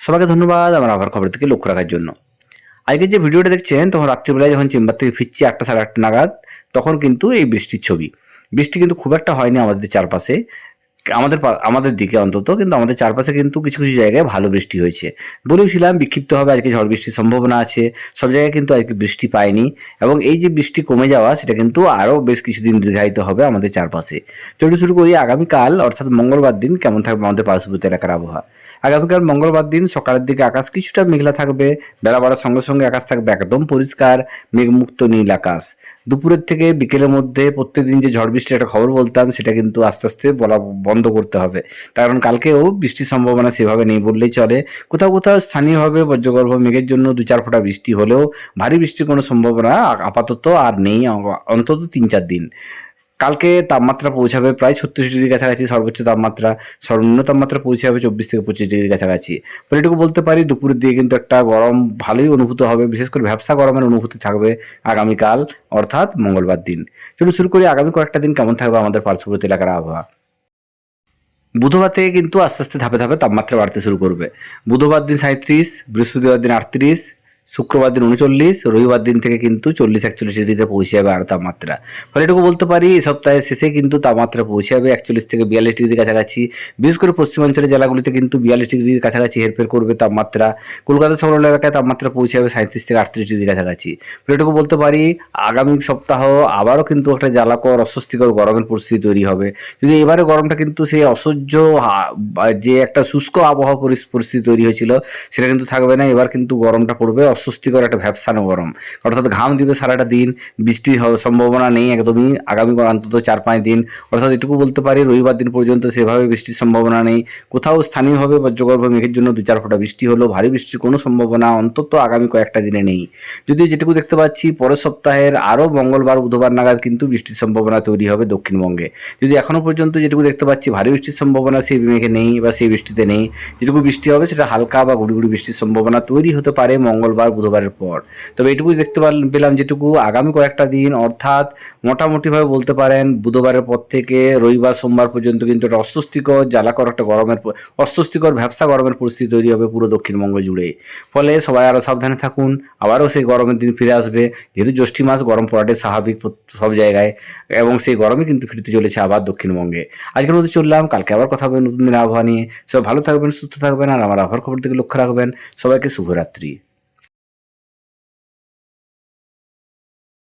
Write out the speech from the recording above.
সবাইকে ধন্যবাদ আমার আবার খবর থেকে লক্ষ্য রাখার জন্য। আজকে যে ভিডিওটা দেখছেন, তখন রাত্রিবেলায় যখন চেম্বার থেকে ফিরছি একটা সাড়ে আটটা নাগাদ, তখন কিন্তু এই বৃষ্টির ছবি। বৃষ্টি কিন্তু খুব একটা হয়নি আমাদের চারপাশে। আমাদের আমাদের দিকে অন্তত, কিন্তু আমাদের চারপাশে কিন্তু কিছু কিছু জায়গায় ভালো বৃষ্টি হয়েছে। বলেছিলাম বিক্ষিপ্ত হবে, আজকে ঝড় বৃষ্টির সম্ভাবনা আছে। সব জায়গায় কিন্তু আজকে বৃষ্টি পায়নি। এবং এই যে বৃষ্টি কমে যাওয়া, সেটা কিন্তু আরও বেশ কিছুদিন দীর্ঘায়িত হবে আমাদের চারপাশে। চলতে শুরু করি আগামীকাল, অর্থাৎ মঙ্গলবার দিন, কেমন থাকবে আমাদের পার্শ্ববর্তী এলাকার আবহাওয়া। আগামীকাল মঙ্গলবার দিন সকালের দিকে আকাশ কিছুটা মেঘলা থাকবে, বেলা বাড়ার সঙ্গে সঙ্গে আকাশ থাকবে একদম পরিষ্কার, মেঘমুক্ত নীল আকাশ। দুপুরের থেকে বিকেলের মধ্যে প্রত্যেকদিন যে ঝড় বৃষ্টির একটা খবর বলতাম, সেটা কিন্তু আস্তে আস্তে বলা বন্ধ করতে হবে। কারণ কালকেও বৃষ্টির সম্ভাবনা সেভাবে নেই বললেই চলে। কোথাও কোথাও স্থানীয়ভাবে বজ্রগর্ভ মেঘের জন্য দু চার ফোঁটা বৃষ্টি হলেও ভারী বৃষ্টির কোনো সম্ভাবনা আপাতত আর নেই অন্তত তিন চার দিন। কালকে তাপমাত্রা পৌঁছাবে প্রায় ছত্রিশ ডিগ্রির কাছাকাছি, সর্বোচ্চ তাপমাত্রা, সর্বনিম্ন তাপমাত্রা পৌঁছাবে চব্বিশ থেকে পঁচিশ ডিগ্রির কাছাকাছি। ফলে এটুকু বলতে পারি, দুপুরের দিকে কিন্তু একটা গরম ভালোই অনুভূত হবে, বিশেষ করে ব্যবসা গরমের অনুভূতি থাকবে আগামীকাল, অর্থাৎ মঙ্গলবার দিন। চলুন শুরু করি, আগামী কয়েকটা দিন কেমন থাকবে আমাদের পার্শ্ববর্তী এলাকার আবহাওয়া। বুধবার থেকে কিন্তু আস্তে আস্তে ধাপে ধাপে তাপমাত্রা বাড়তে শুরু করবে। বুধবার দিন সাঁত্রিশ বৃহস্পতিবার দিন আটত্রিশ শুক্রবার দিন উনচল্লিশ, রবিবার দিন থেকে কিন্তু চল্লিশ একচল্লিশ ডিগ্রিতে পৌঁছে যাবে আর তাপমাত্রা। ফলে এটুকু বলতে পারি, এই সপ্তাহের শেষে কিন্তু তাপমাত্রা পৌঁছে যাবে একচল্লিশ থেকে বিয়াল্লিশ ডিগ্রির কাছাকাছি। বিশেষ করে পশ্চিমাঞ্চলের জেলাগুলিতে কিন্তু বিয়াল্লিশ ডিগ্রির কাছাকাছি হেরফের করবে তাপমাত্রা। কলকাতা সংলগ্ন এলাকায় তাপমাত্রা পৌঁছে যাবে সাঁত্রিশ থেকে আটত্রিশ ডিগ্রির কাছাকাছি। ফলে এটুকু বলতে পারি, আগামী সপ্তাহ আবারও কিন্তু একটা জ্বালাকর, অস্বস্তিকর গরমের পরিস্থিতি তৈরি হবে। যদি এবারে গরমটা কিন্তু সেই অসহ্য যে একটা শুষ্ক আবহাওয়া পরিস- পরিস্থিতি তৈরি হয়েছিল, সেটা কিন্তু থাকবে না। এবার কিন্তু গরমটা পড়বে অস্বস্তিকর একটা ভ্যাবসানো গরম অর্থাৎ ঘাম দিবে সারাটা দিন বৃষ্টির হ- সম্ভাবনা নেই একদমই আগামী অন্তত চার পাঁচ দিন। অর্থাৎ এটুকু বলতে পারি, রবিবার দিন পর্যন্ত সেভাবে বৃষ্টির সম্ভাবনা নেই। কোথাও স্থানীয়ভাবে বজ্রগর্ভ মেঘের জন্য দু চার ফোঁটা বৃষ্টি হলো ভারী বৃষ্টির কোনো সম্ভাবনা অন্তত আগামী কয়েকটা দিনে নেই। যদি যেটুকু দেখতে পাচ্ছি, পরের সপ্তাহের আরও মঙ্গলবার, বুধবার নাগাদ কিন্তু বৃষ্টির সম্ভাবনা তৈরি হবে দক্ষিণবঙ্গে। যদি এখনও পর্যন্ত যেটুকু দেখতে পাচ্ছি, ভারী বৃষ্টির সম্ভাবনা সেই মেঘে নেই বা সেই বৃষ্টিতে নেই। যেটুকু বৃষ্টি হবে, সেটা হালকা বা গুড়ি গুড়ি বৃষ্টির সম্ভাবনা তৈরি হতে পারে মঙ্গলবার বুধবারের পর। তবে এটুকুই দেখতে পেলাম যেটুকু। আগামী কয়েকটা দিন অর্থাৎ মোটামুটিভাবে বলতে পারেন, বুধবারের পর থেকে রবিবার, সোমবার পর্যন্ত কিন্তু একটা অস্বস্তিকর, জ্বালাকর একটা গরমের অস্বস্তিকর ব্যবসা গরমের পরিস্থিতি তৈরি হবে পুরো দক্ষিণবঙ্গ জুড়ে। ফলে সবাই আরও সাবধানে থাকুন। আবারও সেই গরমের দিন ফিরে আসবে। যেহেতু জ্যৈষ্ঠী মাস, গরম পড়াটাই স্বাভাবিক সব জায়গায় এবং সেই গরমে কিন্তু ফিরতে চলেছে আবার দক্ষিণবঙ্গে। আজকের মধ্যে চললাম। কালকে আবার কথা হবে নতুন দিন আবহাওয়া নিয়ে। সব ভালো থাকবেন, সুস্থ থাকবেন, আর আমার আবহাওয়ার খবর থেকে লক্ষ্য রাখবেন। সবাইকে শুভরাত্রি।